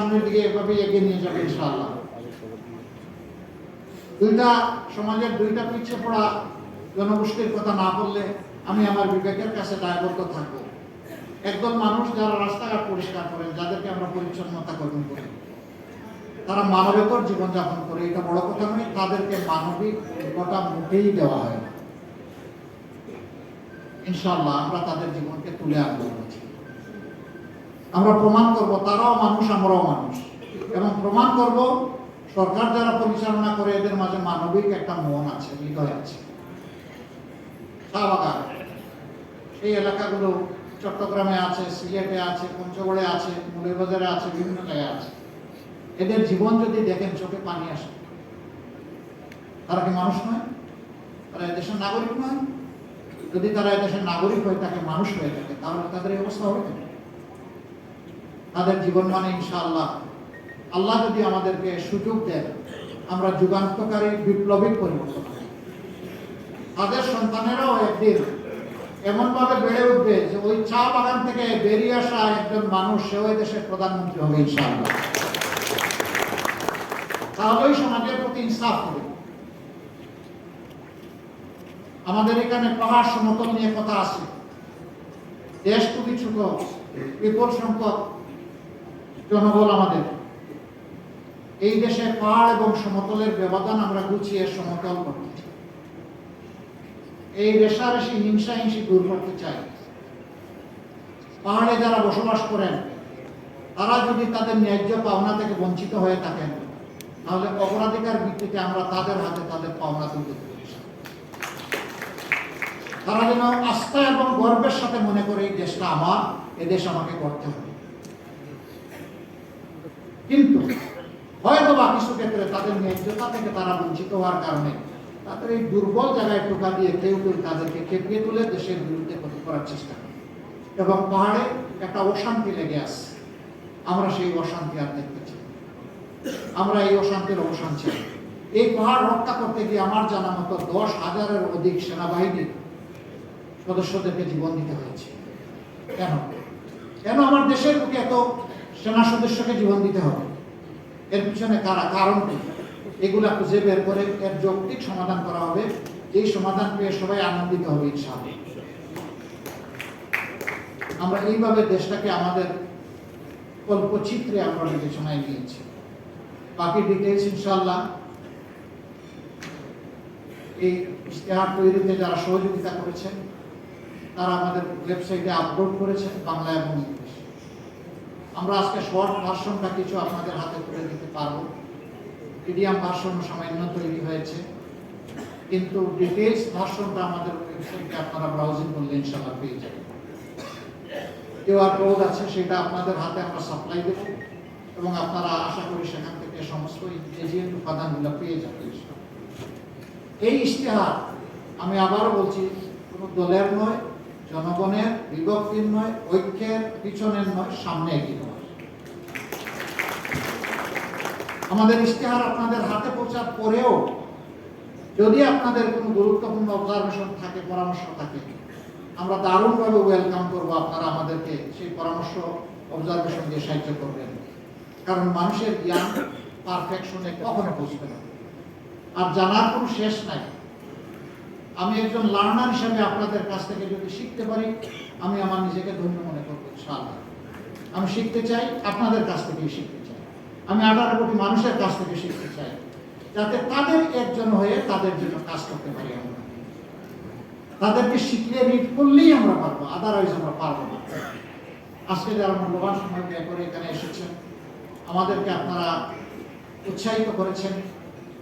সামনের দিকে এভাবে এগিয়ে নিয়ে যাবে ইনশাআল্লাহ। দুইটা সমাজের দুইটা পিছিয়ে পড়া জনগোষ্ঠীর কথা না বললে আমি আমার বিবেকের কাছে দায়বদ্ধ থাকব। একদল মানুষ যারা রাস্তাঘাট পরিষ্কার করেন যাদেরকে আমরা পরিচ্ছন্নতা কর্মী করি, তারা মানবেতর জীবনযাপন করে, এটা বড় কথা নয়, তাদেরকে মানবিক কথা মুখেই দেওয়া হয় না। ইনশাল্লাহ আমরা তাদের জীবনকে তুলে আনব। আমরা প্রমাণ করব তারাও মানুষ, আমরাও মানুষ। এবং প্রমাণ করব সরকার যারা পরিচালনা করে এদের মাঝে মানবিক একটা মন আছে, হৃদয় আছে। এই এলাকাগুলো চট্টগ্রামে আছে, সিলেটে আছে, পঞ্চগড়ে আছে মৌলভীবাজারে আছে, বিভিন্ন জায়গায় আছে। এদের জীবন যদি দেখেন, চোখে পানি আসে। তারা কি মানুষ নয়? তারা এদেশের নাগরিক নয়? যদি তারা এদেশের নাগরিক হয়ে থাকে, মানুষ হয়ে থাকে, তাহলে তাদের এই অবস্থা হবে কেন? তাদের জীবন মানে ইনশাআল্লাহ। আল্লাহ যদি আমাদেরকে সুযোগ দেন, আমরা যুগান্তকারী বিপ্লবিক পরিবর্তন তাদের সন্তানেরাও একদিন এমনভাবে বেড়ে উঠবে যে ওই চা বাগান থেকে বেরিয়ে আসা একজন মানুষ, সেও এই দেশের প্রধানমন্ত্রী হবে ইনশাআল্লাহ। তাহলেই সমাজের প্রতি ইনসাফ হবে। আমাদের এখানে পাহাড় সমতল নিয়ে কথা আছে। দেশ খুবই ছোট, বিপুল সংখ্যক জনবল আমাদের এই দেশে পাহাড় এবং সমতলের ব্যবধান আমরা গুছিয়ে সমতল করতে চাই। এই রেশারেশি হিংসা হিংসি দূর করতে চাই পাহাড়ে যারা বসবাস করেন, তারা যদি তাদের ন্যায্য পাওনা থেকে বঞ্চিত হয়ে থাকেন, তাহলে অপরাধিকার ভিত্তিতে আমরা তাদের হাতে তাদের পাওনা তুলতে দেব। তারা যেন আস্থা এবং গর্বের সাথে মনে করে, এই দেশটা আমার, এ দেশ আমাকে করতে হবে কিন্তু হয়তো বা কিছু ক্ষেত্রে তাদের ন্যায্যতা থেকে তারা বঞ্চিত হওয়ার কারণে তাদের এই দুর্বল জায়গায় টোকা দিয়ে কেউ কেউ তাদেরকে খেপিয়ে তুলে দেশের বিরুদ্ধে ক্ষতি করার চেষ্টা করে। এবং পাহাড়ে একটা অশান্তি লেগে আসছে আমরা সেই অশান্তি আর দেখতে চাই আমরা এই অশান্তির অবসান চাই এই পাহাড় রক্ষা করতে গিয়ে আমার জানা মতো দশ হাজারের অধিক সেনাবাহিনীর সদস্যদেরকে জীবন দিতে হয়েছে। কেন? কেন আমার দেশের বুকে এত সেনা সদস্যকে জীবন দিতে হবে। এর পিছনে কারা? কারণ কি? এগুলা খুঁজে বের করে এর যৌক্তিক সমাধান করা হবে। এই সমাধান পেয়ে সবাই আনন্দিত হবে ইনশাআল্লাহ। আমরা এইভাবে দেশটাকে আমাদের কল্পচিত্রে আমরা বিবেচনায় নিয়েছি। বাকি ডিটেলস ইনশাল্লাহ এই ইশতেহার তৈরিতে যারা সহযোগিতা করেছেন, তারা আমাদের ওয়েবসাইটে আপলোড করেছেন বাংলা এবং আমরা আজকে শর্ট ভার্সনটা কিছু আপনাদের হাতে তুলে দিতে পারব। মিডিয়াম ভার্সন সামান্য তৈরি হয়েছে। কিন্তু ডিটেলস ভার্সনটা আমাদের ওয়েবসাইটে আপনারা ব্রাউজিং করলে ইনশাআল্লাহ পেয়ে যাবেন। কিউআর কোড আছে, সেটা আপনাদের হাতে আমরা সাপ্লাই দেব এবং আপনারা আশা করি সেখান থেকে সমস্ত ইনগ্রেডিয়েন্ট উপাদানগুলো পেয়ে যাবেন। এই ইশতেহার আমি আবারও বলছি, কোনো দলের নয় জনগণের বিভক্তির নয়, ঐক্যের পিছনের নয়, সামনে এগিয়ে আমাদের ইশতেহার আপনাদের হাতে পৌঁছার পরেও যদি আপনাদের কোনো গুরুত্বপূর্ণ অবজারভেশন থাকে, পরামর্শ থাকে, আমরা দারুণভাবে ওয়েলকাম করব আপনারা আমাদেরকে সেই পরামর্শ অবজারভেশন দিয়ে সাহায্য করবেন। কারণ মানুষের জ্ঞান পারফেকশনে কখনো পৌঁছবে না। আর জানার কোনো শেষ নাই। আমি একজন লার্নার হিসাবে আপনাদের কাছ থেকে যদি শিখতে পারি, আমি আমার নিজেকে ধন্য মনে করব, ইনশাআল্লাহ। আমি শিখতে চাই, আপনাদের কাছ থেকেই শিখতে চাই। আমি আঠারো কোটি মানুষের কাছ থেকে শিখতে চাই, যাতে তাদের একজন হয়ে তাদের জন্য কাজ করতে পারি আমরা। তাদেরকে শিখিয়ে রিড করলেই আমরা পারব আদারওয়াইজ আমরা পারব না। আজকে যারা মূল্যবান সময় ব্যয় করে এখানে এসেছেন, আমাদেরকে আপনারা উৎসাহিত করেছেন।